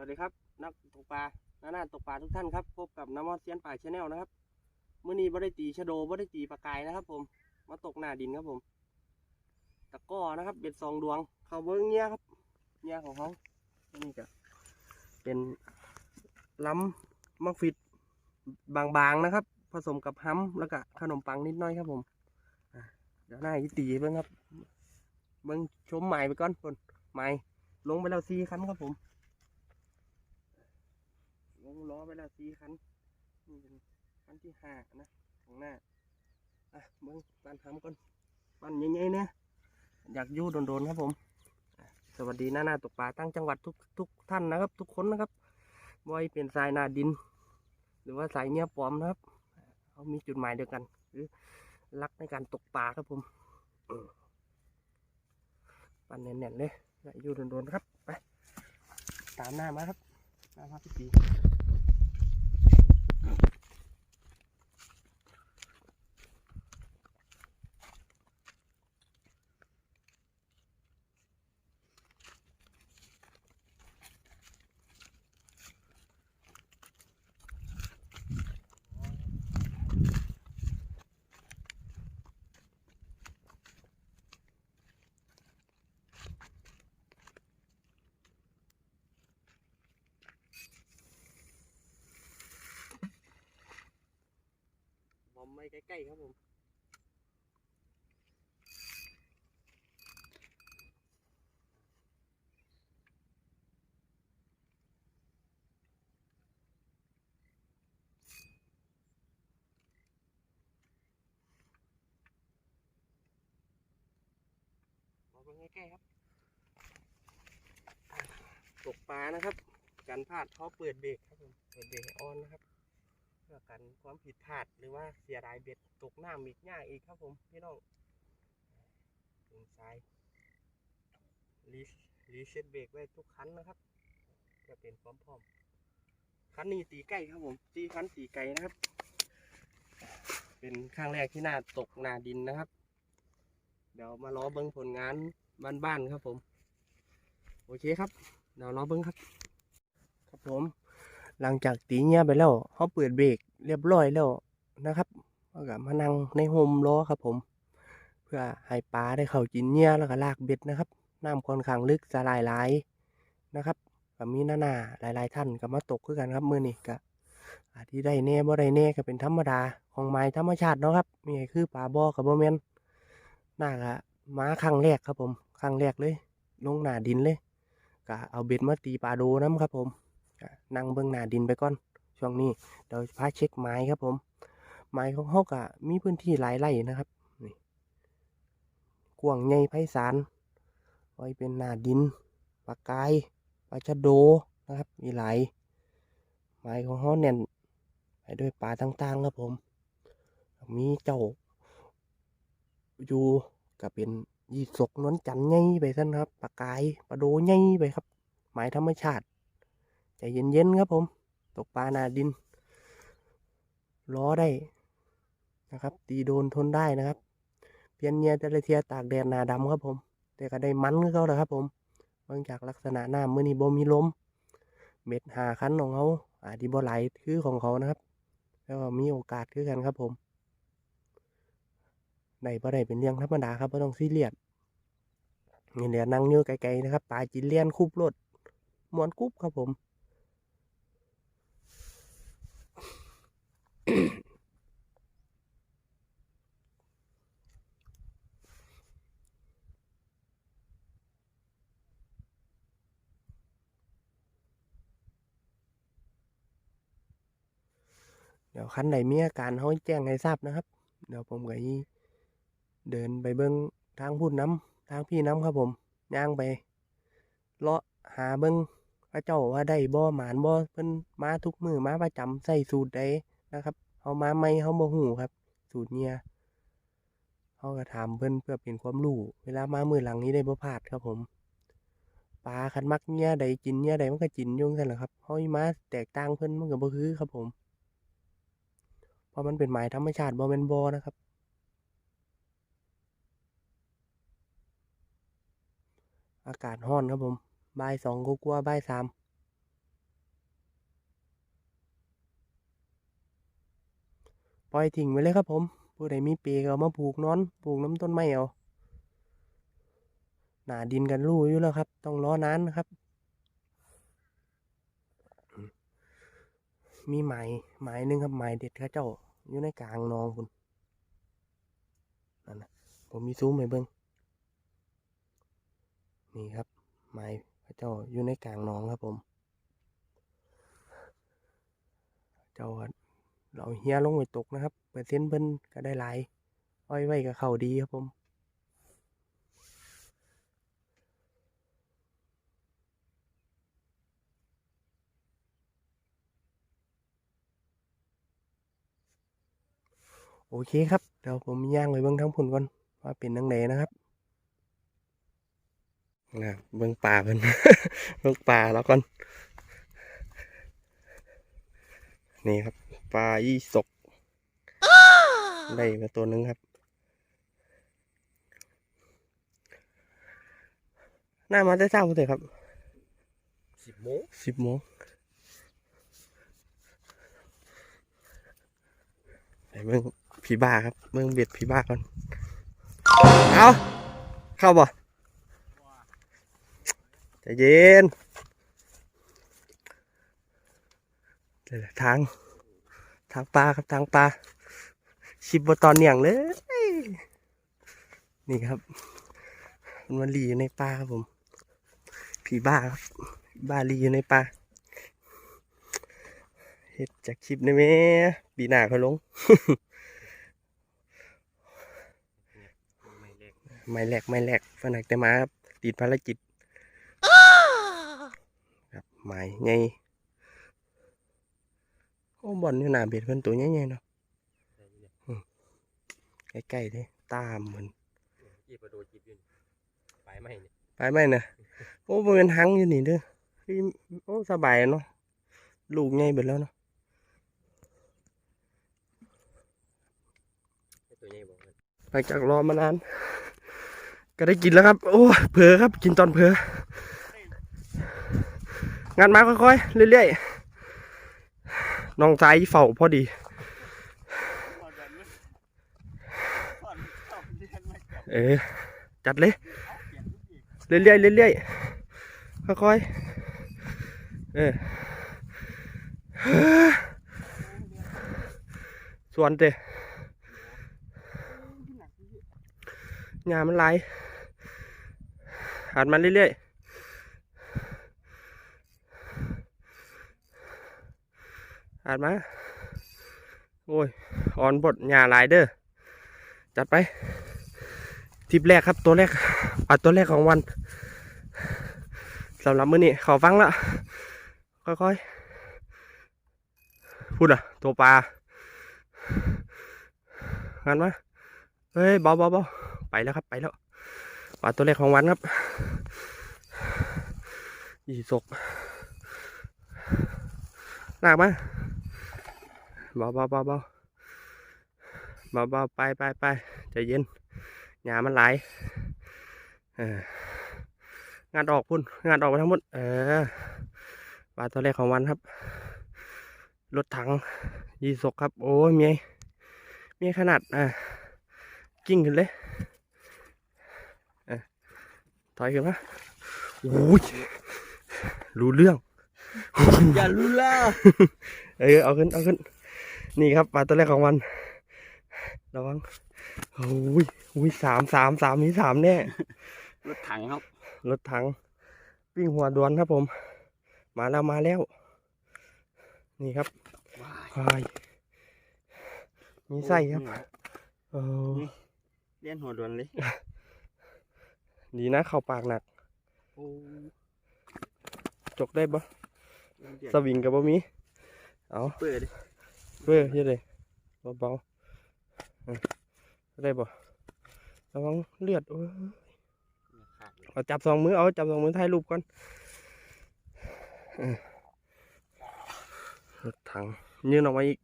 วัสดีครับ นักตกปลาหน้าหน้าตกปลาทุกท่านครับ พบกับน้ำมอสเซียนป่าชาแนลนะครับเมื่อนี้บ่ได้ตีชะโดบ่ได้ตีปลากายนะครับ ผม มาตกหน้าดินครับผมตะก้อนะครับเบ็ดสองดวง เขาเบิ้งเงี้ยครับเงี้ยของเขานี่ก็เป็นล้ำมักฟิตบางๆนะครับ ผสมกับฮัมแล้วก็ขนมปังนิดน้อยครับผมเดี๋ยวหน้าอีตีเบิ้งครับ เบิ้งชมใหม่ไปก่อนคนใหม่ลงไปแล้วสี่คันครับผม ลงล้อไปแล้วสี่คันนี่เป็นคันที่ห้านะของหน้าอะเบิ้งปันทำก่อนปันใหญ่ๆเนี่ยอยากยู่โดนๆครับผม สวัสดีหน้าหน้าตกปลาตั้งจังหวัดทุกทุกท่านนะครับ ทุกคนนะครับบอยเป็นสายนาดิน หรือว่าสายเนี้ยปลอมนะครับเขามีจุดหมายเดียวกัน คือรักในการตกปลาครับผมปันแน่นๆเลยอยากอยู่โดนๆครับไปตามหน้ามาครับหน้ามาพี่ปี มไม่ใกล้ๆครับผมบอมไม่ใกล้ๆครับ ตกปลานะครับการพลาดเขาเปิดเบรกครับผม เปิดเบรกออนนะครับ พื่อกันความผิดพลาดหรือว่าเสียดายเบ็ดตกน้ำอีกยากอีกครับผมพี่น้องถึงซ้ายรีรีเซ็ตเบรกไว้ทุกคันนะครับเพื่อเป็นความพร้อมคันนี้ตีไก่ครับผมตีคันตีไก่นะครับ เป็นครั้งแรกที่หน้าตกหน้าดินนะครับ เดี๋ยวมารอเบิ้งผลงานบ้านๆครับผม โอเคครับ เดี๋ยวรอเบิ้งครับ ครับผม หลังจากตีเงี้ยไปแล้วเขาเปิดเบรกเรียบร้อยแล้วนะครับก็มานั่งในโฮมล้อครับผม เพื่อให้ปลาได้เข้ากินเงี้ยแล้วก็ลากเบ็ดนะครับน้ำค่อนข้างลึกสลายหลายนะครับก็มีหน้าหนาหลาย ๆ ท่านก็มาตกคือกันครับมือนี้ก็อาจที่ได้แน่บ่ได้แน่ก็เป็นธรรมดาของไม้ธรรมชาติเนาะครับนี่คือปลาบ่อกับบ่แมนหน่าก็มาครั้งแรกครับผมครั้งแรกเลย ลงหน้าดินเลยก็เอาเบ็ดมาตีปลาโดน้ำครับผม นั่งเบื้องหน้าดินไปก่อน ช่วงนี้เดี๋ยวพาเช็คไม้ครับผม ไม้ของเขาก็มีพื้นที่หลายไร่นะครับนี่กวางใหญ่ไพศาลไว้เป็นหน้าดินปลากายปลาชะโดนะครับ มีหลาย ไม้ของเขาแน่นไปด้วยปลาต่างๆครับผม มีเจ้าอยู่ก็เป็นยีสกนวลจันทร์ใหญ่ไปซั่นครับปลากายปลาโดใหญ่ไปครับไม้ธรรมชาติ ใจเย็นๆครับผม ตกปลาหนาดิน ล้อได้นะครับ ตีโดนทนได้นะครับ เพียนเนียแต่ละเทียตากแดดหนาดำครับผม แต่ก็ได้มันคือเขาแหละครับผมเนื่องจากลักษณะหน้ามือนี้บ่มีลมเม็ดหาคันของเขาอาจจะบ่ไหลคือของเขานะครับ แล้วมีโอกาสคือกันครับผมได้บ่ได้เป็นเรื่องธรรมดาครับไม่ต้องซีเรียสเงินเดือนนั่งอยู่ไกลๆนะครับปลาจินเลียนคุบรถมวนกุ๊บครับผม เดี๋ยวคันไหนมีอาการเขาแจ้งให้ทราบนะครับ เดี๋ยวผมก็เดินไปเบิ้งทางพูดน้ำทางพี่น้ำครับผมย่างไปเลาะหาเบิ้งพระเจ้าว่าได้บ่หมานบ่เพิ่นมาทุกมือมาประจำใส่สูตรใดนะครับ เขามาไม่เขาบ่หูครับ สูตรเนี่ยเขาก็ถามเพิ่อนเพื่อเป็นความรู้เวลามามือหลังนี้ได้บ่พลาดครับผมปลาคันมักเนี่ยใดกินเนี่ยใดมันก็กินยุ่งซั่นแหละครับเฮาสิมาแตกต่างเพิ่อนมันก็บ่คือครับผมเพราะมันเป็นหมายธรรมชาติบ่แม่นบ่นะครับ อากาศร้อนครับผมบ่ายสองกว่าๆบ่ายสาม ล่อยทิ้งไว้เลยครับผม ผู้ใดมีเปลก็เอามาผูกนอนผูกน้ำต้นไม้เอา หนาดินกันรู้อยู่แล้วครับ ต้องรอนานนะครับ มีไหมไหมหนึ่งครับไหมเด็ดข้าเจ้า อยู่ในกลางนองคุณนั่นนะผมมีซูมให้เบิ้งนี่ครับไหมเข้าเจ้าอยู่ในกลางนองครับผม เจ้า เราเฮียลงไปตกนะครับ เปอร์เซ็นต์เพิ่นก็ได้หลาย อ้อยไว้กับเขาดีครับผมโอเคครับ เดี๋ยวผมย่างไปเบิ้องทั้งผลก่อนว่าเป็นนังไหนนะครับนะเบิ้องป่าเพิ่นเบิ้องป่าแล้วก่อน นี่ครับ ปลาอีสกได้มาตัวหนึงครับ หน้ามาได้เช้าเลยครับสิบโมงสิบโมงไปเมืองผีบ้าครับ เมืองเบ็ดผีบ้าก่อนเอาเข้าบ่ใจเย็นเดี๋ยวทาง ทางปลาครับทางปลาชิบบตอนเหนียงเลย นี่ครับมันมาลีอยู่ในปลาครับผม ผีบ้าครับบ้าลีอยู่ในป่าเฮ็ดจากคลิปได้ไหมปีหน้าเขาลงไม่เล็กไม่แหลกไม่แหลกฟันหักแต่มาครับติดภารกิจครับหมายไง บอลอยู่หน้าเบ็ดเพิ่นตัวใหญ่ๆเนาะใกล้ๆเลยตามเหมือนจีบประตูจีบยืนไปไม่เนี่ยไปไหมนะโอ้บ่แมันหังอยู่นี่เด้อเฮ้ยโอ้สบายเนาะลูกใหญ่เบิดแล้วเนาะให้ตัวใหญ่บอกเลยหลังจากรอมานาน ก็ได้กินแล้วครับ โอ้ยเผลอครับ กินตอนเผลองานมาค่อยๆ เรื่อยๆ น้องใจเฝ้าพอดี เออ จัดเลย เรื่อยๆเรื่อยๆค่อยๆ เออสวนเตะงานมันไหลหันมาเรื่อยๆ หันมา โอ้ยอ่อนบดหญ้าหลายเด้อ จัดไปทริปแรกครับตัวแรกปัดตัวแรกของวันสำหรับมื้อนี้ขอฟังละ ค่อยๆ พูดอะ ตัวปลาหันมา เฮ้ยเบาเบาเบาไปแล้วครับไปแล้วปลาตัวแรกของวันครับอีสกลากมา เบาเบาเบาเบาเบาเบาไปไปไปใจเย็นหยามันไหลายเอองานออกพุ่น งานออกไปทั้งหมด เออปลาตัวแรกของวันครับ รถถัง ยีสกครับ โอ้ยเมียเมียขนาด อ่ากิ้งขึ้นเลยเออถอยขึ้นมาโอ้ย รู้เรื่อง อย่ารู้ล่ะ เออ เอาขึ้น เอาขึ้น นี่ครับปลาตัวแรกของมันระวังโอ้ยโอ้ยสามสามสามนี้สามแน่รถถังครับ รถถังวิ่งหัวดวนครับผม มาแล้วมาแล้ว นี่ครับควายมีไส้ครับเออเลี้ยนหัวดวนเลยดีนะเข้าปากหนักโอ้จกได้ปะสวิงกับบ่มีเอาเปิดดิ เพื่อเฮ็ดเลยเบาๆได้ปะระวังเลือดโอ้ยขาดเอาจับสองมือเอาจับสองมือถ่ายรูปก่อนรถถังยืนออกมาอีก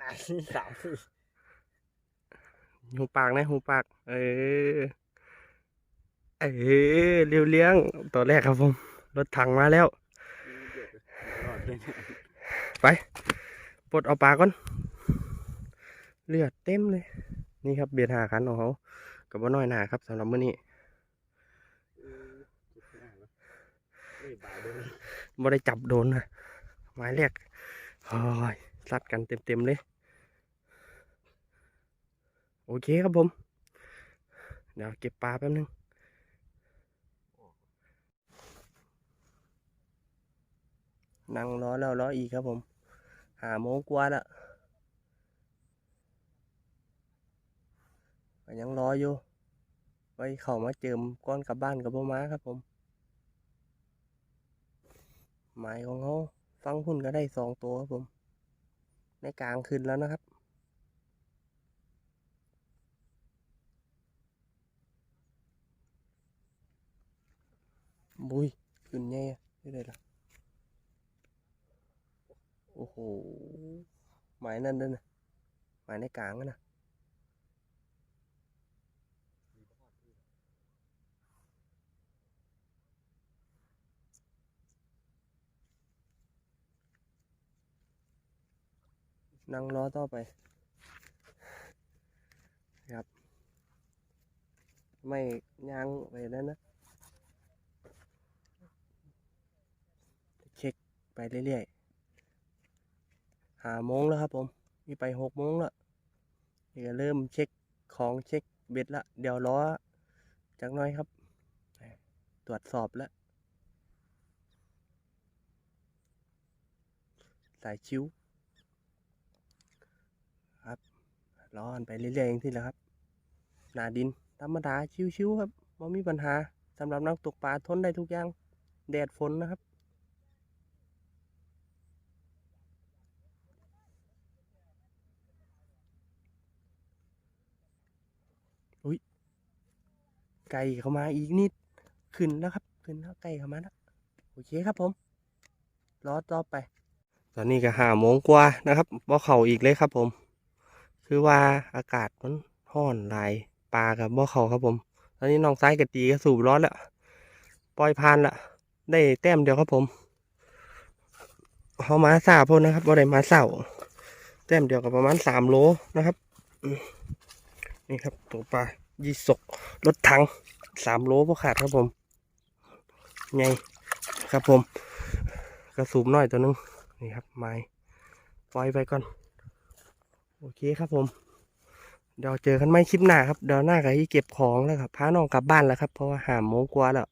นายสามหูปากนะหูปาก เออ เออเรียวเลี้ยงตัวแรกครับผม รถถังมาแล้วรอดเลย ปลดเอาปลาก่อน เลือดเต็มเลย นี่ครับเบียดหาคันของเขากับว่าน้อยหนาครับสำหรับมื้อนี้บ่ได้จับโดนนะหมายแรกโอ้ยซัดกันเต็มๆเลย โอเคครับผม เดี๋ยวเก็บปลาแป๊บนึงนั่งรอแล้วรออีกครับผม หาโมงกว่าแล้วก็ยังรออยู่ ไว้เข้ามาเจิมก้อนกลับบ้านกับพ่อม้าครับผมหมายของเขาฟังหุ่นก็ได้สองตัวครับผม ในกลางคืนแล้วนะครับบุยขึ้นไงอะไม่ได้ละ โอ้โหหมายนั่นด้วยนะหมายในกลางนะนั่งรอต่อไปครับ ไม่ย่างไปนั่นนะเช็คไปเรื่อยๆ หาโมงแล้วครับผมนี่ไปหกโมงแล้วนี่ก็เริ่มเช็คของเช็คเบ็ดละ เดี๋ยวรอจักน่อยครับ ตรวจสอบแล้ว สายชิวครับรอนไปเรื่อยๆอย่างที่แหละครับ หนาดินธรรมดาชิวๆครับไม่มีปัญหาสำหรับนักตกปลาทนได้ทุกอย่าง แดดฝนนะครับ ไก่เข้ามาอีกนิด ขึ้นแล้วครับ ขึ้นแล้วไก่เข้ามาแล้วโอเคครับผมรอต่อไป ตอนนี้ก็ห้าโมงกว่านะครับบ่เข่าอีกเลยครับผม คือว่าอากาศมันร้อนลายปลากับบ่เข่าครับผม ตอนนี้น้องซ้ายกับตีก็สูบร้อนแล้วปล่อยพานละได้แต้มเดียวครับผมเขามาสาพ่นนะครับบ่ได้มาเสาแต้มเดียวกับประมาณสามโลนะครับ นี่ครับตัวปลายี่สกรถถัง สามโลพวกขาดครับผมไงครับผม กระสูบน้อยตัวหนึงนี่ครับไม้ปล่อยไปก่อน โอเคครับผม เดี๋ยวเจอกันไม่คลิปหน้าครับ เดี๋ยวหน้ากับที่เก็บของแล้วครับพาน้องกลับบ้านแล้วครับ เพราะว่าหามโมงกว่าแล้ว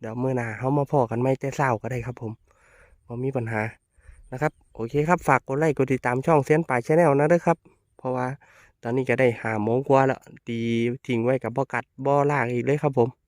เดี๋ยวมื่อหน้าเขามาพอกันไม่แต่เศร้าก็ได้ครับผมพอมีปัญหานะครับ โอเคครับ ฝากกดไลค์กดติดตามช่องเส้นป่ายชาแนลนะด้อครับ เพราะว่า ตอนนี้ก็ได้หาโมงกว่าแล้วตีทิ้งไว้กับบ่อกัดบ่อลากอีกเลยครับผม